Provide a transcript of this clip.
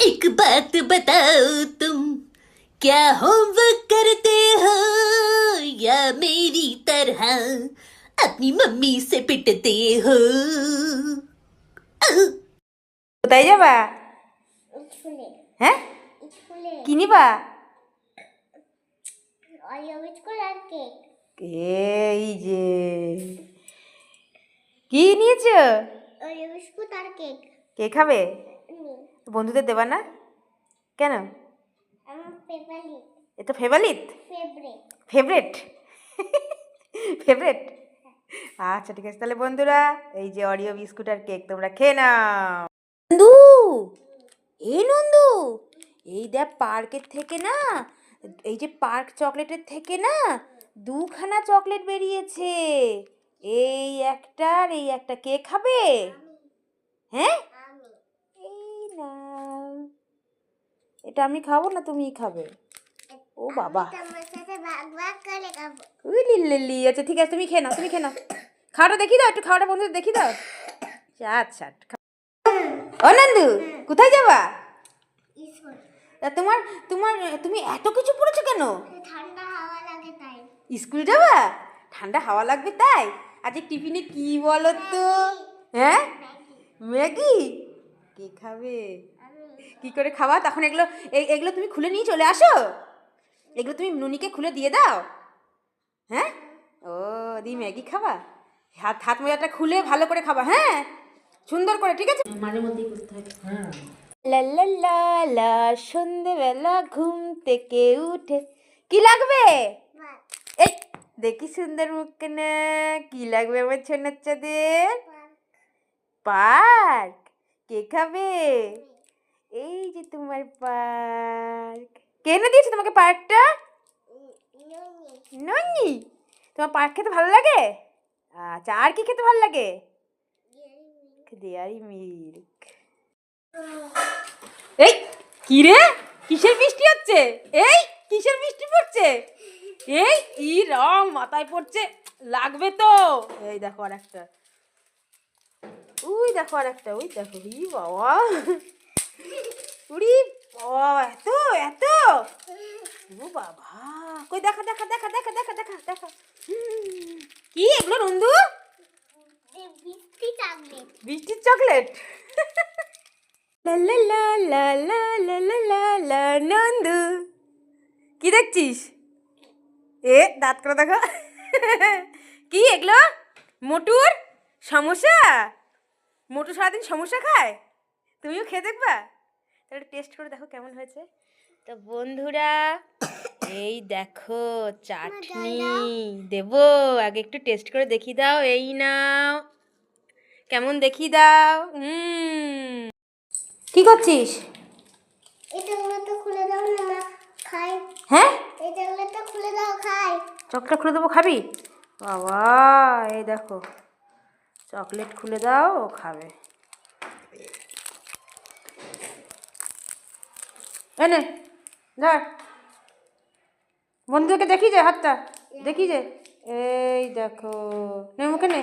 एक बात बताओ तुम क्या होमवर्क करते हो या मेरी तरह अपनी मम्मी से पिटते हो কোথায় যাবা স্কুলে হ্যাঁ স্কুলে কি নিবা অরিও বিস্কুট আর কেক এই যে কি নিয়েছো অরিও বিস্কুট আর কেক কে খাবে নি বন্ধুদের দেবা না? কেন? আমার ফেভারিট এ তো ফেভারিট ফেভারিট আচ্ছা ঠিক আছে। তাহলে বন্ধুরা এই যে অরিও বিস্কুট আর কেক তোমরা খেয়ে নাও। নন্দু! এই নন্দু! এই দেখ পার্কের থেকে না এই যে পার্ক চকলেটের থেকে না দুখানা চকলেট বেরিয়েছে। এই একটা আর এই একটা কে খাবে? হ্যাঁ আমি এই না এটা আমি খাব না তুমিই খাবে? ও বাবা। উই লিল্লি আচ্ছা ঠিক আছে তুমি খেয়ে নাও তুমি খেয়ে নাও। খাওয়াটা দেখি দাও একটু খাওয়াটা বন্ধুদের দেখি দাও। আচ্ছা খা- ও নন্দু কোথায় যাবা? তা তোমার তোমার তুমি এত কিছু পড়েছো কেন? ঠান্ডা হাওয়া লাগে তাই। স্কুল যাবা? ঠান্ডা হাওয়া লাগবে তাই? আজকে টিফিনে কি বলো তো? হ্যাঁ? ম্যাগি? কে খাবে? কি করে খাওয়া? তখন এগুলো এ- এগুলো তুমি খুলে নিয়ে চলে আসো। এগুলো তুমি নুনিকে খুলে দিয়ে দাও। হ্যাঁ? ও দি ম্যাগি খাবা? হাত হাত মোজাটা খুলে ভালো করে খাবা হ্যাঁ? সুন্দর করে ঠিক আছে? মাঝে মধ্যেই করতে হবে লা লা লা লা সন্ধেবেলা ঘুম থেকে উঠে। কি লাগবে? এই দেখি সুন্দর মুখ না কি লাগবে আমার ছোনাচ্চাদের পার্ক। কে খাবে? এই যে তোমার পার্ক। কে এনে দিয়েছে তোমাকে পার্কটা? নুনি। তোমার পার্ক খেতে ভালো লাগে? আচ্ছা আর কি খেতে ভালো লাগে? Dairy milk. এই কি রে? কিসের বৃষ্টি হচ্ছে? এই কিসের বৃষ্টি পড়ছে? এই ই রং মাথায় পড়ছে। লাগবে তো। এই দেখো আর একটা উই দেখো আর একটা ওই দেখো ই বাবা। উড়ি এত এত। বাবা, কই দেখা চকলেট। নন্দু। কি দেখছিস? এ, দাঁত করে দেখো। কি এগুলো? মোটুর সমস্যা মোটু সারাদিন সমস্যা খায়? তুমিও খেয়ে দেখবা? তাহলে টেস্ট করে দেখো কেমন হয়েছে। তো বন্ধুরা এই দেখো চাটনি দেবো। আগে একটু টেস্ট করে দেখি দাও এই নাও। কেমন দেখি দাও? হুম কি করছিস? খুলে দাও না মা খাই। হ্যাঁ? খুলে দাও খাই। চকলেট খুলে দেবো খাবি? বাবা এই দেখো। চকলেট খুলে দাও ও খাবে। এনে ধর বন্ধুকে দেখি যে হাতটা দেখি যে। এই দেখো নে মুখে নে।